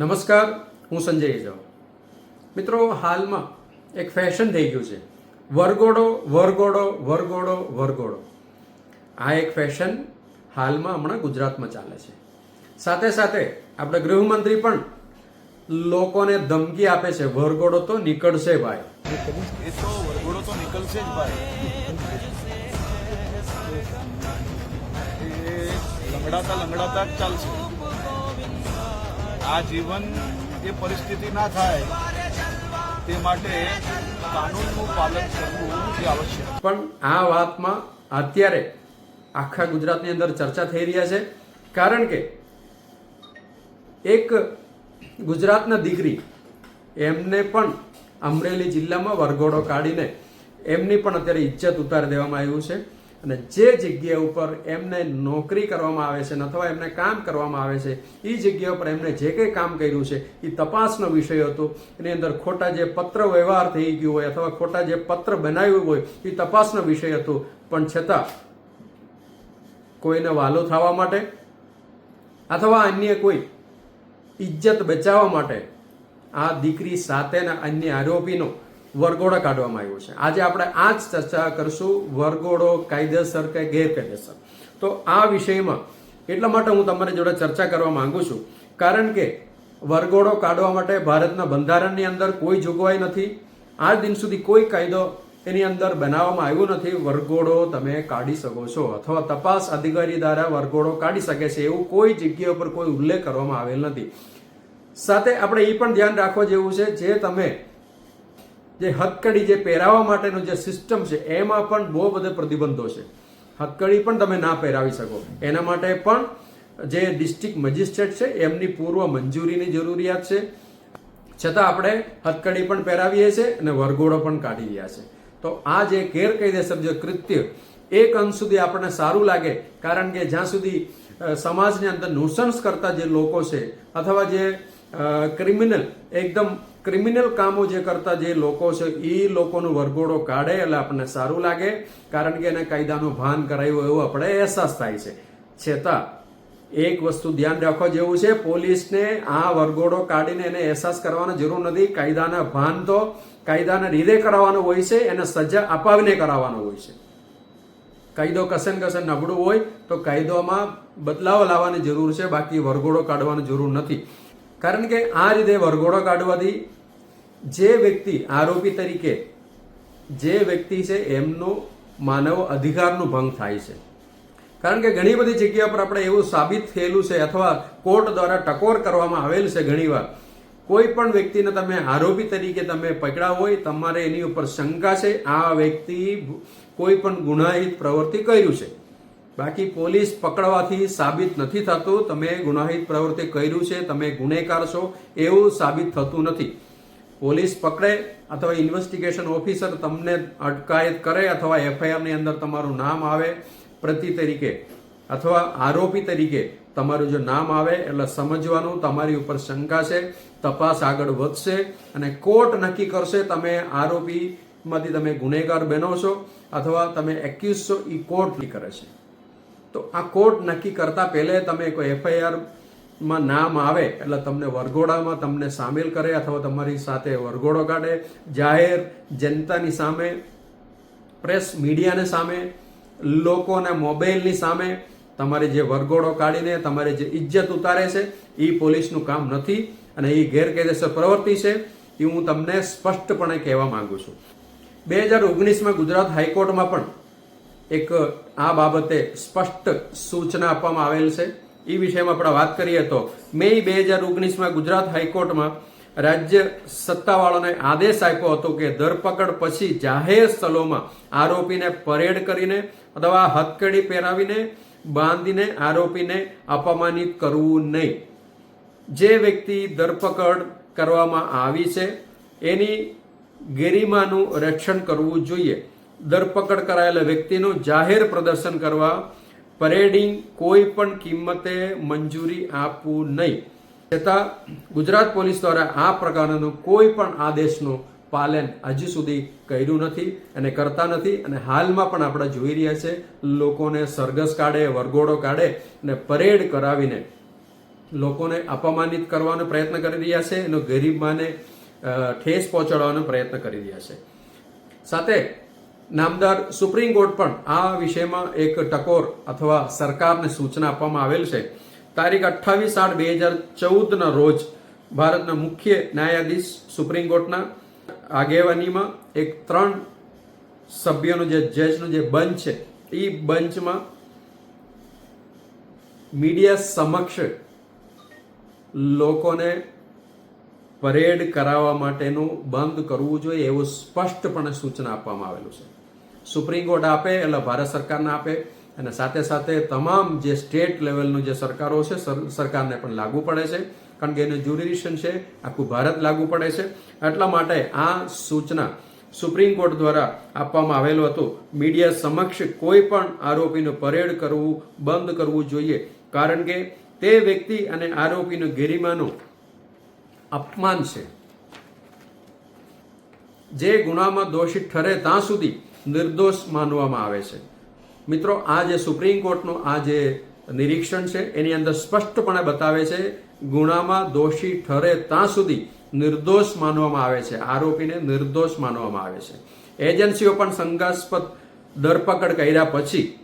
નમસ્કાર, હું સંજય એજાવ મિત્રો, હાલમાં એક ફેશન થઈ ગયું છે. વરગોડો વરગોડો વરગોડો વરગોડો આ એક ફેશન હાલમાં હમણાં ગુજરાતમાં ચાલે છે. સાથે સાથે આપણે ગૃહમંત્રી પણ લોકોને ધમકી આપે છે વરગોડો તો નીકળશે ભાઈ. એ તો વરઘોડો નીકળશે જ ભાઈ લંગડાતા લંગડાતા ચાલશે. આ જીવન એ પરિસ્થિતિ ના થાય તે માટે કાનૂનનું પાલન કરવું એ આવશ્યક પણ આ વાતમાં અત્યારે આખા ગુજરાતની અંદર ચર્ચા થઈ રહ્યા છે. કારણ કે એક ગુજરાતના દીકરી એમને પણ અમરેલી જિલ્લામાં વરઘોડો કાઢીને એમની પણ અત્યારે ઇજ્જત ઉતારી દેવામાં આવ્યું છે. અને જે જગ્યા ઉપર એમને નોકરી કરવામાં આવે છે અથવા એમને કામ કરવામાં આવે છે એ જગ્યા ઉપર એમને જે કંઈ કામ કર્યું છે એ તપાસનો વિષય હતો. એની અંદર ખોટા જે પત્ર વ્યવહાર થઈ ગયો હોય અથવા ખોટા જે પત્ર બનાવ્યું હોય એ તપાસનો વિષય હતો. પણ છતાં, કોઈને વાલો થવા માટે અથવા અન્ય કોઈ ઇજ્જત બચાવવા માટે આ દીકરી સાથેના અન્ય આરોપીનો વરઘોડો કાઢવામાં આવ્યો છે. આજે આપણે આ જ ચર્ચા કરશું વરઘોડો, કાયદેસર કે ગેરકાયદેસર. તો આ વિષયમાં એટલા માટે હું તમારી જોડે ચર્ચા કરવા માંગુ છું. કારણ કે વરઘોડો કાઢવા માટે ભારતના બંધારણની અંદર કોઈ જોગવાઈ નથી. આજ દિન સુધી કોઈ કાયદો એની અંદર બનાવવામાં આવ્યો નથી. વરઘોડો તમે કાઢી શકો છો અથવા તપાસ અધિકારી દ્વારા વરઘોડો કાઢી શકે છે એવું કોઈ જગ્યા ઉપર કોઈ ઉલ્લેખ કરવામાં આવેલ નથી. સાથે આપણે એ પણ ધ્યાન રાખવા જેવું છે, જે તમે જે હથકડી જે પહેરાવવા માટેનું જે સિસ્ટમ છે, એમાં પણ બહુ બધા પ્રતિબંધો છે. હથકડી પણ તમે ના પહેરાવી શકો. એના માટે પણ જે ડિસ્ટ્રિક્ટ મેજિસ્ટ્રેટ છે, એમની પૂર્વ મંજૂરીની જરૂરિયાત છે. છતાં આપણે હથકડી પણ પહેરાવીએ છીએ અને વરઘોડો પણ કાઢી રહ્યા છે તો આ જે ગેરકાયદેસર જે કૃત્ય, એક અંશ સુધી આપણને સારું લાગે, કારણ કે જ્યાં સુધી સમાજની અંદર નુસન્સ કરતા જે લોકો છે, અથવા જે ક્રિમિનલ, એકદમ ક્રિમિનલ કામો જે કરતા જે લોકો છે એ લોકોનો વરઘોડો કાઢે એટલે આપણને સારું લાગે. કારણ કે એને કાયદાનું ભાન કરાયું એવું આપણે અહેસાસ થાય છે. છતાં, એક વસ્તુ ધ્યાન રાખવા જેવું છે, પોલીસને આ વરઘોડો કાઢીને એને અહેસાસ કરવાનો જરૂર નથી. કાયદાના ભાન તો કાયદાના રીતે કરાવવાનો હોય છે, એને સજા અપાવીને કરાવવાનો હોય છે. કાયદો કસે ને કસે નબળું હોય તો કાયદોમાં બદલાવ લાવવાની જરૂર છે, બાકી વરઘોડો કાઢવાની જરૂર નથી. કારણ કે આ રીતે વરઘોડો કાઢવાથી જે વ્યક્તિ આરોપી તરીકે જે વ્યક્તિ છે એમનો માનવ અધિકારનો ભંગ થાય છે. કારણ કે ઘણી બધી જગ્યા પર આપણે એવું સાબિત થયેલું છે અથવા કોર્ટ દ્વારા ટકોર કરવામાં આવેલ છે ઘણીવાર. કોઈ પણ વ્યક્તિને તમે આરોપી તરીકે તમે પકડ્યા હોય, તમારે એની ઉપર શંકા છે. આ વ્યક્તિ કોઈ પણ ગુનાહિત પ્રવૃત્તિ કર્યું છે. બાકી પોલીસ પકડવાથી સાબિત નથી થતું. તમે ગુનાહિત પ્રવૃત્તિ કર્યું છે, તમે ગુનેગાર છો, એવું સાબિત થતું નથી. પોલીસ પકડે અથવા ઇન્વેસ્ટિગેશન ઓફિસર તમને અટકાયત કરે અથવા એફઆઈઆરની અંદર તમારું નામ આવે પ્રતિ તરીકે અથવા આરોપી તરીકે તમારું જો નામ આવે એટલે સમજવાનું તમારી ઉપર શંકા છે, તપાસ આગળ વધશે અને કોર્ટ નક્કી કરશે તમે આરોપીમાંથી તમે ગુનેગાર બનો છો અથવા તમે એક્યુઝ છો એ કોર્ટ કરે છે. તો આ કોર્ટ નક્કી કરતા પહેલે તમે કોઈ એફઆઈઆરમાં નામ આવે, એટલે તમને વરઘોડામાં તમને સામેલ કરે અથવા તમારી સાથે વરઘોડો કાઢે. જાહેર જનતાની સામે, પ્રેસ મીડિયાને સામે, લોકોને મોબાઈલની સામે તમારી જે વરઘોડો કાઢીને તમારી જે ઇજ્જત ઉતારે છે, એ પોલીસનું કામ નથી અને એ ગેરકાયદેસર પ્રવૃત્તિ છે, એ હું તમને સ્પષ્ટપણે કહેવા માંગુ છું. બે હજાર ઓગણીસમાં ગુજરાત હાઈકોર્ટમાં પણ એક, આ બાબતે સ્પષ્ટ સૂચના આપવામાં આવેલ છે. એ વિષયમાં આપણે વાત કરીએ તો, મે બે હજાર ઓગણીસમાં ગુજરાત હાઈકોર્ટમાં રાજ્ય સત્તાવાળાને આદેશ આપ્યો હતો કે ધરપકડ પછી જાહેર સ્થળોમાં આરોપીને પરેડ કરીને અથવા હથકડી પહેરાવીને બાંધીને આરોપીને અપમાનિત કરવું નહીં. જે વ્યક્તિ ધરપકડ કરવામાં આવી છે, એની ગરિમાનું રક્ષણ કરવું જોઈએ. ધરપકડ કરાયેલા વ્યક્તિનું જાહેર પ્રદર્શન કરવા પરેડિંગ કોઈ પણ કિંમતે મંજૂરી આપવું નહીં. છતાં ગુજરાત પોલીસ દ્વારા આ પ્રકારનો કોઈ પણ આદેશનું પાલન હજુ સુધી કર્યું નથી અને કરતા નથી અને હાલમાં પણ આપણે જોઈ રહ્યા છે લોકોને સરઘસ કાઢે, વરઘોડો કાઢે અને પરેડ કરાવીને લોકોને અપમાનિત કરવાનો પ્રયત્ન કરી રહ્યા છે એનો ગરીબમાંને ઠેસ પહોંચાડવાનો પ્રયત્ન કરી રહ્યા છે. સાથે નામદાર સુપ્રીમ કોર્ટ પણ આ વિષયમાં એક ટકોર અથવા સરકારને સૂચના આપવામાં આવેલ છે. તારીખ અઠ્ઠાવીસ આઠ બે હજાર ચૌદના રોજ ભારતના મુખ્ય ન્યાયાધીશ સુપ્રીમ કોર્ટના આગેવાનીમાં એક ત્રણ સભ્યોનું જે જજનું જે બંચ છે એ બંચમાં મીડિયા સમક્ષ લોકોને પરેડ કરાવવા માટેનું બંધ કરવું જોઈએ એવું સ્પષ્ટપણે સૂચના આપવામાં આવેલું છે. સુપ્રીમ કોર્ટ આપે, એટલે ભારત સરકારને આપે. અને સાથે સાથે તમામ જે સ્ટેટ લેવલનું જે સરકારો છે સરકારને પણ લાગુ પડે છે. કારણ કે એનું જ્યુરિડિશન છે, આખું ભારત લાગુ પડે છે. એટલા માટે આ સૂચના સુપ્રીમ કોર્ટ દ્વારા આપવામાં આવેલું હતું. મીડિયા સમક્ષ કોઈ પણ આરોપીનું પરેડ કરવું, બંધ કરવું જોઈએ. કારણ કે તે વ્યક્તિ અને આરોપીનું ગરિમાનું અપમાન છે. જે ગુનામાં દોષિત ઠરે ત્યાં સુધી નિર્દોષ માનવામાં આવે છે. મિત્રો, આ જે સુપ્રીમ કોર્ટનું આ જે નિરીક્ષણ છે, એની અંદર સ્પષ્ટપણે બતાવે છે, ગુનામાં દોષી ઠરે ત્યાં સુધી નિર્દોષ માનવામાં આવે છે. આરોપીને નિર્દોષ માનવામાં આવે છે. એજન્સીઓ પણ શંકાસ્પદ ધરપકડ કર્યા પછી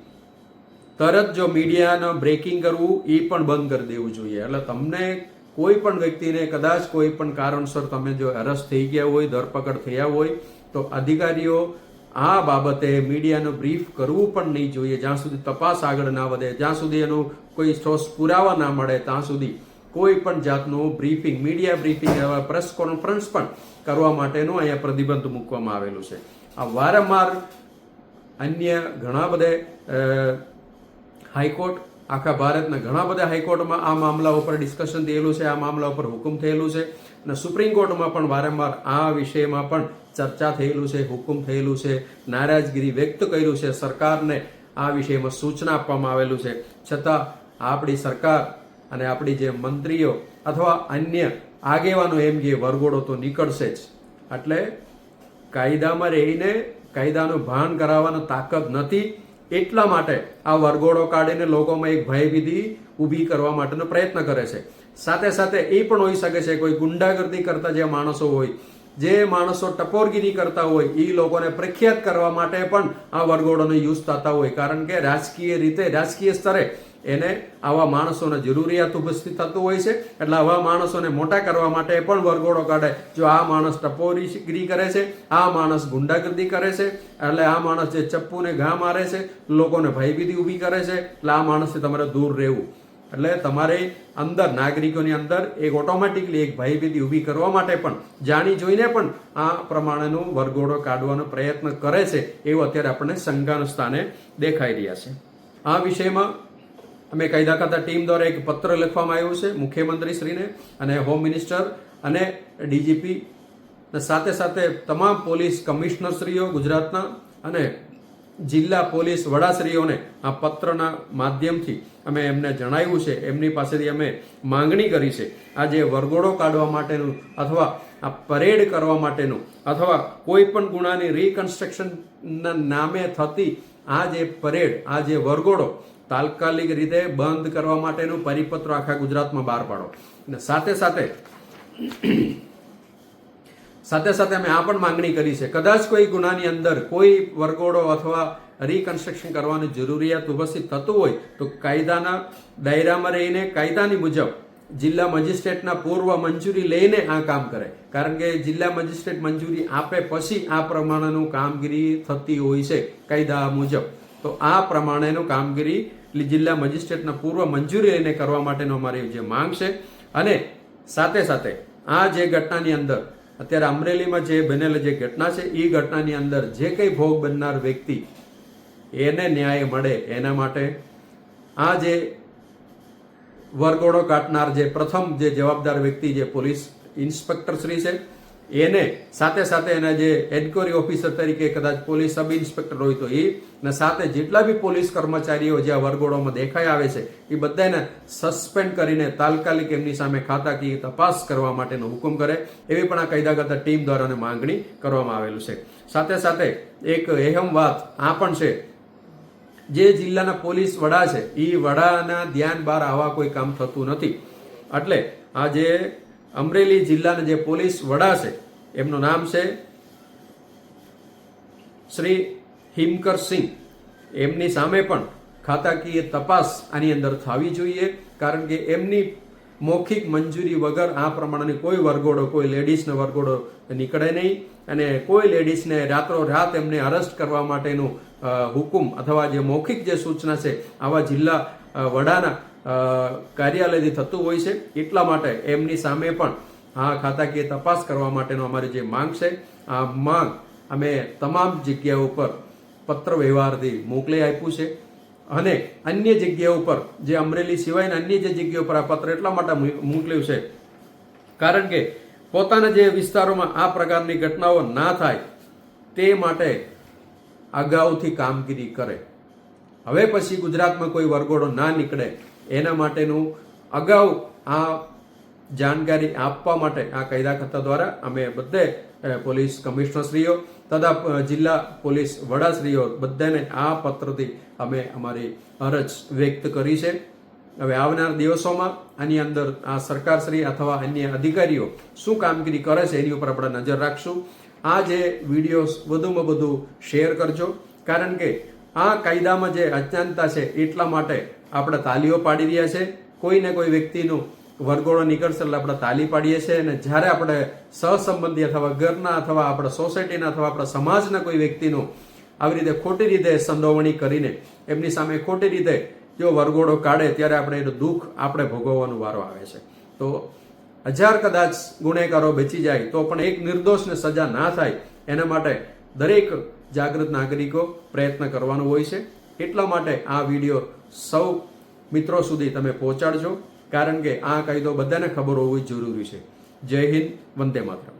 તરત જો મીડિયાનું બ્રેકિંગ કરવું એ પણ બંધ કરી દેવું જોઈએ. એટલે તમને કોઈ પણ વ્યક્તિને કદાચ કોઈ પણ કારણસર તમે જો અરેસ્ટ થઈ ગયા હોય, ધરપકડ થયા હોય, તો અધિકારીઓ આ બાબતે મીડિયાનું બ્રીફ કરવું પણ નહીં જોઈએ. જ્યાં સુધી તપાસ આગળ ના વધે, જ્યાં સુધી એનું કોઈ ઠોસ પુરાવા ના મળે, ત્યાં સુધી કોઈ પણ જાતનું બ્રીફિંગ, મીડિયા બ્રીફિંગ એવા પ્રેસ કોન્ફરન્સ પણ કરવા માટેનું અહીંયા પ્રતિબંધ મૂકવામાં આવેલું છે. આ વારંવાર અન્ય ઘણા બધા હાઈકોર્ટ, આખા ભારતના ઘણા બધા હાઈકોર્ટમાં આ મામલા ઉપર ડિસ્કશન થયેલું છે, આ મામલા ઉપર હુકમ થયેલું છે. અને સુપ્રીમ કોર્ટમાં પણ વારંવાર આ વિષયમાં પણ ચર્ચા થયેલું છે, હુકુમ થયેલું છે, નારાજગીરી વ્યક્ત કર્યું છે. સરકારને આ વિષયમાં સૂચના આપવામાં આવેલું છે. છતાં આપણી સરકાર અને આપણી જે મંત્રીઓ અથવા અન્ય આગેવાનો એમ કે વરઘોડો તો નીકળશે જ. એટલે કાયદામાં રહીને કાયદાનું ભાન કરાવવાનો તાકાત નથી, એટલા માટે આ વરઘોડો કાઢીને લોકોમાં એક ભયભીતિ ઊભી કરવા માટેનો પ્રયત્ન કરે છે. સાથે સાથે એ પણ હોઈ શકે છે, કોઈ ગુંડાગર્દી કરતા જે માણસો હોય જે માણસો ટપોરગીરી કરતા હોય એ લોકોને પ્રખ્યાત કરવા માટે પણ આ વરઘોડોનો યુઝ થતા હોય. કારણ કે રાજકીય રીતે, રાજકીય સ્તરે એને આવા માણસોને જરૂરિયાત ઉપસ્થિત થતું હોય છે. એટલે આવા માણસોને મોટા કરવા માટે પણ વરઘોડો કાઢે. જો આ માણસ ટપોરીગીરી કરે છે, આ માણસ ગુંડાગર્દી કરે છે, એટલે આ માણસ જે ચપ્પુને ઘા મારે છે, લોકોને ભયભીતી ઊભી કરે છે, એટલે આ માણસથી તમારે દૂર રહેવું. એટલે તમારે અંદર, નાગરિકોની અંદર એક ઓટોમેટિકલી એક ભયભીતિ ઊભી કરવા માટે પણ, જાણી જોઈને પણ આ પ્રમાણેનું વરઘોડો કાઢવાનો પ્રયત્ન કરે છે, એવું અત્યારે આપણને શંકાના સ્થાને દેખાઈ રહ્યા છે. આ વિષયમાં અમે કાયદા ખાતા ટીમ દ્વારા એક પત્ર લખવામાં આવ્યું છે મુખ્યમંત્રી શ્રીને અને હોમ મિનિસ્ટર અને ડીજીપી સાથે સાથે તમામ પોલીસ કમિશનરશ્રીઓ ગુજરાતના અને જિલ્લા પોલીસ વડાશ્રીઓને આ પત્રના માધ્યમથી અમે એમને જણાવ્યું છે. એમની પાસેથી અમે માંગણી કરી છે. આ જે વરઘોડો કાઢવા માટેનું અથવા આ પરેડ કરવા માટેનું અથવા કોઈ પણ ગુનાની રિકન્સ્ટ્રક્શનના નામે થતી આ જે પરેડ, આ જે વરઘોડો તાત્કાલિક રીતે બંધ કરવા માટેનું પરિપત્ર આખા ગુજરાતમાં બહાર પાડો. અને સાથે સાથે સાથે સાથે અમે આ પણ માંગણી કરી છે. કદાચ કોઈ ગુનાની અંદર કોઈ વરઘોડો અથવા રિકન્સ્ટ્રક્શન કરવાની જરૂરિયાત ઉપસ્થિત થતું હોય તો કાયદાના દાયરામાં રહીને, કાયદાની મુજબ જિલ્લા મજિસ્ટ્રેટના પૂર્વ મંજૂરી લઈને આ કામ કરે. કારણ કે જિલ્લા મજિસ્ટ્રેટ મંજૂરી આપે પછી આ પ્રમાણેનું કામગીરી થતી હોય છે, કાયદા મુજબ. તો આ પ્રમાણેનું કામગીરી જિલ્લા મજિસ્ટ્રેટના પૂર્વ મંજૂરી લઈને કરવા માટેનો અમારી જે માંગ છે. અને સાથે સાથે આ જે ઘટનાની અંદર અત્યારે અમરેલીમાં જે બનેલી જે ઘટના છે એ ઘટનાની અંદર જે કંઈ ભોગ બનનાર વ્યક્તિ એને ન્યાય મળે એના માટે આ જે વરઘોડો કાઢનાર જે પ્રથમ જે જવાબદાર વ્યક્તિ જે પોલીસ ઇન્સ્પેક્ટર શ્રી છે એને સાથે સાથે એના જે એન્ક્વાયરી ઓફિસર તરીકે કદાચ પોલીસ સબ ઇન્સ્પેક્ટર હોય તો એ અને સાથે જેટલા બી પોલીસ કર્મચારીઓ જે આ વરઘોડોમાં દેખાઈ આવે છે, એ બધાને સસ્પેન્ડ કરીને તાત્કાલિક એમની સામે ખાતાકીય તપાસ કરવા માટેનો હુકમ કરે, એવી પણ આ કાયદાગત ટીમ દ્વારા માંગણી કરવામાં આવેલું છે. સાથે સાથે એક અહેમ વાત આ પણ છે, જે જિલ્લાના પોલીસ વડા છે એ વડાના ધ્યાન બહાર આવા કોઈ કામ થતું નથી. એટલે આ જે અમરેલી જિલ્લાના જે પોલીસ વડા છે, એમનું નામ છે શ્રી હિમકર સિંહ. એમની સામે પણ ખાતાકીય તપાસ આની અંદર થવી જોઈએ, કારણ કે એમની મૌખિક મંજૂરી વગર આ પ્રમાણેની કોઈ વરઘોડો, કોઈ લેડીઝનો વરઘોડો નીકળે નહીં. અને કોઈ લેડીઝને રાત્રો રાત એમને અરેસ્ટ કરવા માટેનું હુકુમ અથવા જે મૌખિક જે સૂચના છે, આવા જિલ્લા વડાના કાર્યાલયથી થતું હોય છે. એટલા માટે એમની સામે પણ આ ખાતાકીય તપાસ કરવા માટેનો અમારી જે માંગ છે, આ માંગ અમે તમામ જગ્યાઓ ઉપર પત્ર વ્યવહારથી મોકલી આપ્યું છે. અને અન્ય જગ્યાઓ ઉપર, જે અમરેલી સિવાયના અન્ય જે જગ્યાઓ પર આ પત્ર એટલા માટે મોકલ્યું છે. કારણ કે પોતાના જે વિસ્તારોમાં આ પ્રકારની ઘટનાઓ ના થાય, તે માટે અગાઉથી કામગીરી કરે. હવે પછી ગુજરાતમાં કોઈ વરઘોડો ના નીકળે એના માટેનું અગાઉ આ જાણકારી આપવા માટે આ કાયદા ખાતા દ્વારા અમે બધે પોલીસ કમિશનરશ્રીઓ તથા જિલ્લા પોલીસ વડાશ્રીઓ બધાને આ પત્રથી અમે અમારી અરજ વ્યક્ત કરી છે. હવે આવનાર દિવસોમાં આની અંદર આ સરકારશ્રી અથવા અન્ય અધિકારીઓ શું કામગીરી કરે છે એની ઉપર આપણે નજર રાખશું. આ જે વીડિયો વધુમાં વધુ શેર કરજો. કારણ કે આ કાયદામાં જે અજ્ઞાનતા છે એટલા માટે આપણે તાલીઓ પાડી રહ્યા છે. કોઈને કોઈ વ્યક્તિનું વરઘોડો નીકળશે એટલે આપણે તાલી પાડીએ છીએ અને જ્યારે આપણે સહસંબંધી અથવા ઘરના અથવા આપણા સોસાયટીના અથવા આપણા સમાજના કોઈ વ્યક્તિનું આવી રીતે ખોટી રીતે સંડોવણી કરીને એમની સામે ખોટી રીતે જો વરઘોડો કાઢે ત્યારે આપણે એનું દુઃખ આપણે ભોગવવાનો વારો આવે છે. તો હજાર કદાચ ગુનેગારો બચી જાય તો પણ એક નિર્દોષને સજા ના થાય એના માટે દરેક જાગૃત નાગરિકો પ્રયત્ન કરવાનો હોય છે. એટલા માટે આ વીડિયો સૌ મિત્રો સુધી તમે પહોંચાડજો. કારણ કે આ કાયદો બધાને ખબર હોવી જરૂરી છે. જય હિન્દ, વંદે માતરમ.